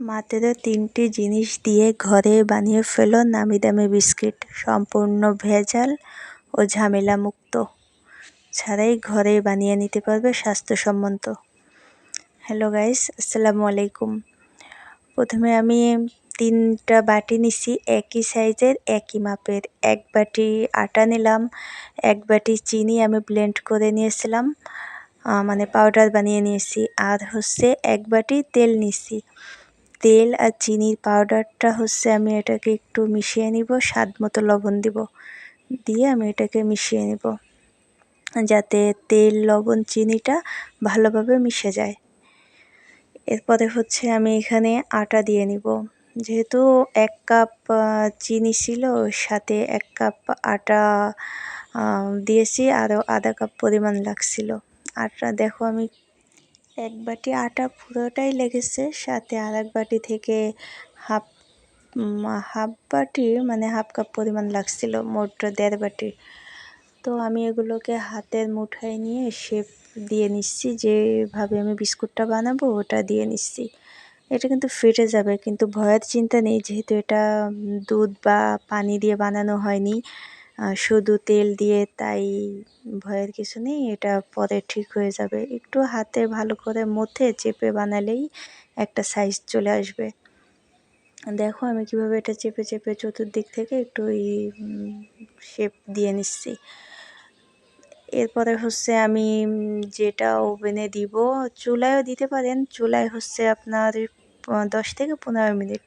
মাত্র তিনটি জিনিস দিয়ে ঘরে বানিয়ে ফেলো নামি দামি বিস্কিট, সম্পূর্ণ ভেজাল ও ঝামেলা মুক্ত ছাড়াই ঘরে বানিয়ে নিতে পারবে স্বাস্থ্যসম্মত। হ্যালো গাইস, আসসালামু আলাইকুম। প্রথমে আমি তিনটা বাটি নিছি, একই সাইজের, একই মাপের। এক বাটি আটা নিলাম, এক বাটি চিনি আমি ব্লেন্ড করে নিয়েছিলাম মানে পাউডার বানিয়ে নিয়েছি। আর হচ্ছে এক বাটি তেল নিছি। তেল আর চিনির পাউডারটা হচ্ছে আমি এটাকে একটু মিশিয়ে নিব, স্বাদ মতো লবণ দিব। দিয়ে আমি এটাকে মিশিয়ে নিব, যাতে তেল, লবণ, চিনিটা ভালোভাবে মিশে যায়। এরপরে হচ্ছে আমি এখানে আটা দিয়ে নিব। যেহেতু এক কাপ চিনি ছিল সাথে এক কাপ আটা দিয়েছি, আরও আধা কাপ পরিমাণ লাগছিল। আটা দেখো আমি এক বাটি আটা পুরোটাই লেগেছে, সাথে আর এক বাটি থেকে হাফ হাফ বাটি মানে হাফ কাপ পরিমাণ লাগছিল, মোট দেড় বাটি। তো আমি এগুলোকে হাতের মুঠায় নিয়ে শেপ দিয়ে নিচ্ছি, যেভাবে আমি বিস্কুটটা বানাবো ওটা দিয়ে নিচ্ছি। এটা কিন্তু ফেটে যাবে, কিন্তু ভয়ের চিন্তা নেই, যেহেতু এটা দুধ বা পানি দিয়ে বানানো হয়নি। শুধু তেল দিয়ে তাই ভয়ের কিছু নেই, এটা পরে ঠিক হয়ে যাবে। একটু হাতে ভালো করে মথে চেপে বানালেই একটা সাইজ চলে আসবে। দেখো আমি কীভাবে এটা চেপে চেপে চতুর্দিক থেকে একটু শেপ দিয়ে নিচ্ছি। এরপরে হচ্ছে আমি যেটা ওভেনে দিব, চুলায়ও দিতে পারেন। চুলায় হচ্ছে আপনার দশ থেকে পনেরো মিনিট।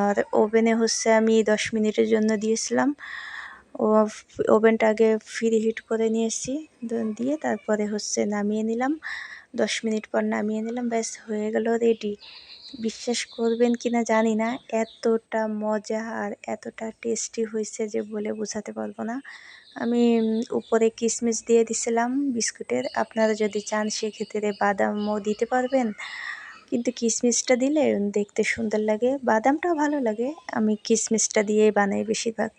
আর ওভেনে হচ্ছে আমি দশ মিনিটের জন্য দিয়েছিলাম। ওভেনটা আগে ফ্রি হিট করে নিয়েছি দিয়ে তারপরে হচ্ছে নামিয়ে নিলাম। দশ মিনিট পর নামিয়ে নিলাম। ব্যাস, হয়ে গেল রেডি। বিশ্বাস করবেন কি না জানি না, এতটা মজা আর এতটা টেস্টি হয়েছে যে বলে বোঝাতে পারব না। আমি উপরে কিশমিশ দিয়ে দিছিলাম বিস্কুটের। আপনারা যদি চান সেক্ষেত্রে বাদামও দিতে পারবেন। কিন্তু কিশমিশটা দিলে দেখতে সুন্দর লাগে, বাদামটাও ভালো লাগে। আমি কিশমিশটা দিয়েই বানাই বেশিরভাগ।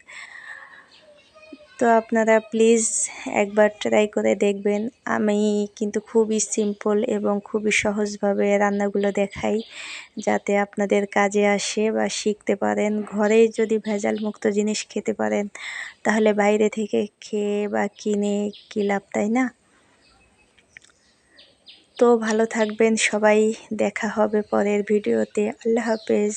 তো আপনারা প্লিজ একবার ট্রাই করে দেখবেন। আমি কিন্তু খুবই সিম্পল এবং খুবই সহজভাবে রান্নাগুলো দেখাই, যাতে আপনাদের কাজে আসে বা শিখতে পারেন। ঘরেই যদি ভেজাল মুক্ত জিনিস খেতে পারেন, তাহলে বাইরে থেকে খেয়ে বা কিনে কী লাভ, তাই না? তো ভালো থাকবেন সবাই, দেখা হবে পরের ভিডিওতে। আল্লাহ হাফেজ।